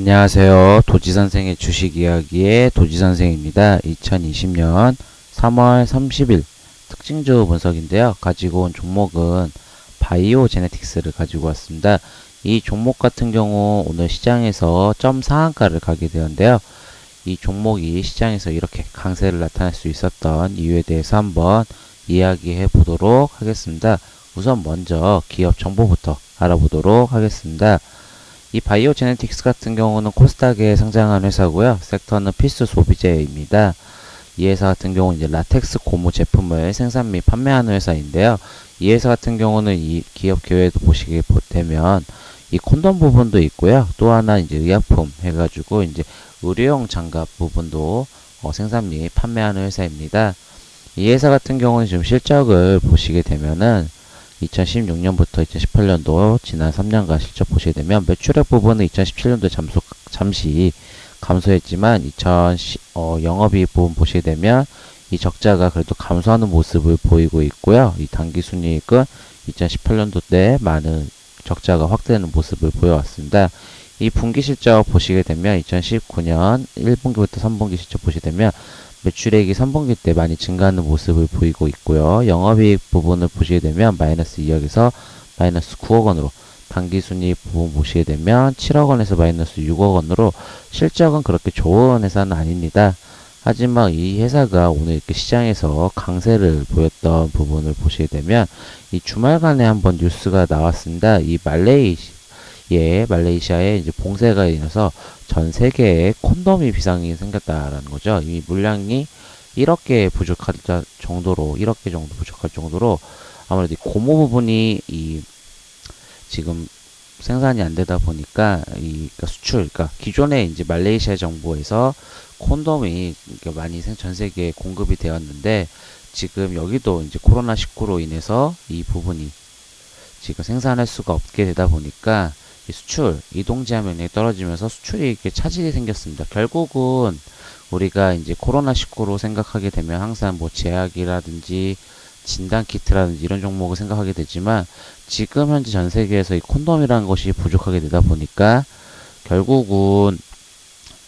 안녕하세요. 도지선생의 주식 이야기의 도지선생입니다. 2020년 3월 30일 특징주 분석인데요. 가지고 온 종목은 바이오 제네틱스를 가지고 왔습니다. 이 종목 같은 경우 오늘 시장에서 점 상한가를 가게 되었는데요. 이 종목이 시장에서 이렇게 강세를 나타낼 수 있었던 이유에 대해서 한번 이야기해 보도록 하겠습니다. 우선 먼저 기업 정보부터 알아보도록 하겠습니다. 이 바이오 제네틱스 같은 경우는 코스닥에 상장한 회사고요. 섹터는 필수 소비재입니다. 이 회사 같은 경우는 이제 라텍스 고무 제품을 생산 및 판매하는 회사인데요. 이 회사 같은 경우는 이 기업 계획도 보시게 되면 이 콘돔 부분도 있고요. 또 하나 이제 의약품 해가지고 이제 의료용 장갑 부분도 어, 생산 및 판매하는 회사입니다. 이 회사 같은 경우는 지금 실적을 보시게 되면은 2016년부터 2018년도 지난 3년간 실적 보시게 되면 매출액 부분은 2017년도에 잠수, 잠시 감소했지만 2010, 어, 영업이익 부분 보시게 되면 이 적자가 그래도 감소하는 모습을 보이고 있고요. 이 당기순이익은 2018년도 때 많은 적자가 확대되는 모습을 보여왔습니다. 이 분기 실적 보시게 되면 2019년 1분기부터 3분기 실적 보시게 되면 매출액이 3분기 때 많이 증가하는 모습을 보이고 있고요. 영업이익 부분을 보시게 되면 마이너스 2억에서 마이너스 9억 원으로 당기순이익 부분 보시게 되면 7억 원에서 마이너스 6억 원으로 실적은 그렇게 좋은 회사는 아닙니다. 하지만 이 회사가 오늘 이렇게 시장에서 강세를 보였던 부분을 보시게 되면 이 주말간에 한번 뉴스가 나왔습니다. 이 말레이 예, 말레이시아에 이제 봉쇄가 인해서 전 세계에 콘돔이 비상이 생겼다라는 거죠. 이미 물량이 1억 개 부족할 정도로 1억 개 정도 부족할 정도로 아무래도 이 고무 부분이 이 지금 생산이 안 되다 보니까 이 그러니까 수출, 그러니까 기존에 이제 말레이시아 정부에서 콘돔이 많이 전 세계에 공급이 되었는데 지금 여기도 이제 코로나 19로 인해서 이 부분이 지금 생산할 수가 없게 되다 보니까 수출, 이동 제한면이 떨어지면서 수출이 이렇게 차질이 생겼습니다. 결국은 우리가 이제 코로나19로 생각하게 되면 항상 뭐 제약이라든지 진단 키트라든지 이런 종목을 생각하게 되지만 지금 현재 전 세계에서 이 콘돔이라는 것이 부족하게 되다 보니까 결국은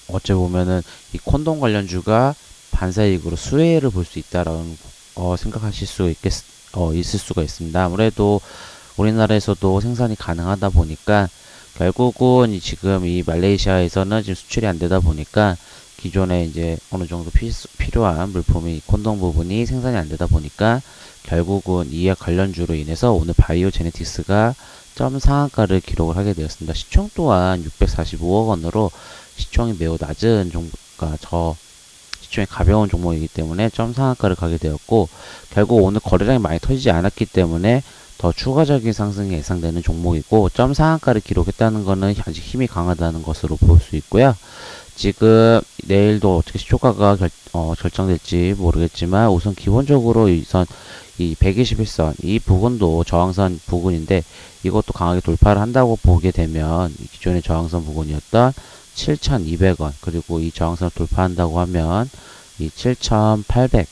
어째 보면은 이 콘돔 관련주가 반사이익으로 수혜를 볼 수 있다라는 어, 생각하실 수 있겠 어, 있을 수가 있습니다. 아무래도 우리나라에서도 생산이 가능하다 보니까 결국은 지금 이 말레이시아에서는 지금 수출이 안 되다 보니까 기존에 이제 어느 정도 피, 필요한 물품이 콘돔 부분이 생산이 안 되다 보니까 결국은 이와 관련주로 인해서 오늘 바이오 제네틱스가 점 상한가를 기록을 하게 되었습니다. 시총 또한 645억 원으로 시총이 매우 낮은 종목과 저 시총이 가벼운 종목이기 때문에 점 상한가를 가게 되었고 결국 오늘 거래량이 많이 터지지 않았기 때문에 더 추가적인 상승이 예상되는 종목이고 점 상한가를 기록했다는 것은 아직 힘이 강하다는 것으로 볼 수 있고요. 지금 내일도 어떻게 시초가가 결, 어, 결정될지 모르겠지만 우선 기본적으로 이선 이 121선 이 부분도 저항선 부분인데 이것도 강하게 돌파를 한다고 보게 되면 기존의 저항선 부분이었던 7,200원 그리고 이 저항선을 돌파한다고 하면 이 7,800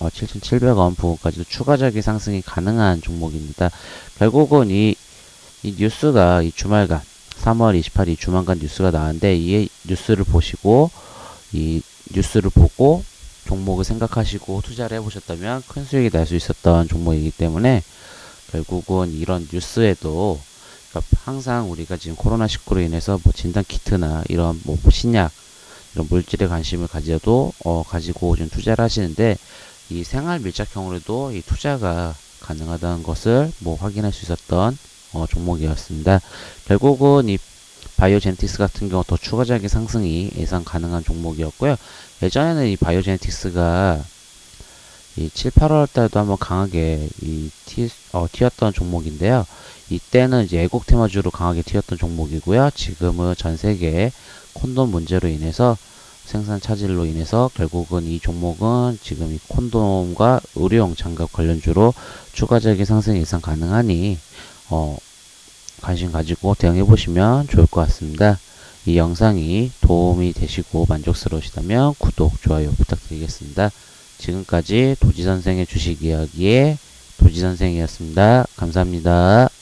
어, 7,700원 부분까지도 추가적인 상승이 가능한 종목입니다. 결국은 이, 이 뉴스가 이 주말간 3월 28일 주말간 뉴스가 나왔는데 이 뉴스를 보시고 이 뉴스를 보고 종목을 생각하시고 투자를 해보셨다면 큰 수익이 날 수 있었던 종목이기 때문에 결국은 이런 뉴스에도 그러니까 항상 우리가 지금 코로나19로 인해서 뭐 진단 키트나 이런 뭐 신약 이런 물질에 관심을 가져도 어 가지고 좀 투자를 하시는데 이 생활 밀착형으로도 이 투자가 가능하다는 것을 뭐 확인할 수 있었던 어, 종목이었습니다. 결국은 이 바이오제네틱스 같은 경우 더 추가적인 상승이 예상 가능한 종목이었고요. 예전에는 이 바이오제네틱스가 이 7, 8월 달도 한번 강하게 이 티, 어, 튀었던 종목인데요. 이때는 이제 애국 테마주로 강하게 튀었던 종목이고요. 지금은 전 세계 콘돔 문제로 인해서 생산 차질로 인해서 결국은 이 종목은 지금 이 콘돔과 의료용 장갑 관련주로 추가적인 상승 예상 가능하니 어, 관심 가지고 대응해 보시면 좋을 것 같습니다. 이 영상이 도움이 되시고 만족스러우시다면 구독, 좋아요 부탁드리겠습니다. 지금까지 도지선생의 주식 이야기의 도지선생이었습니다. 감사합니다.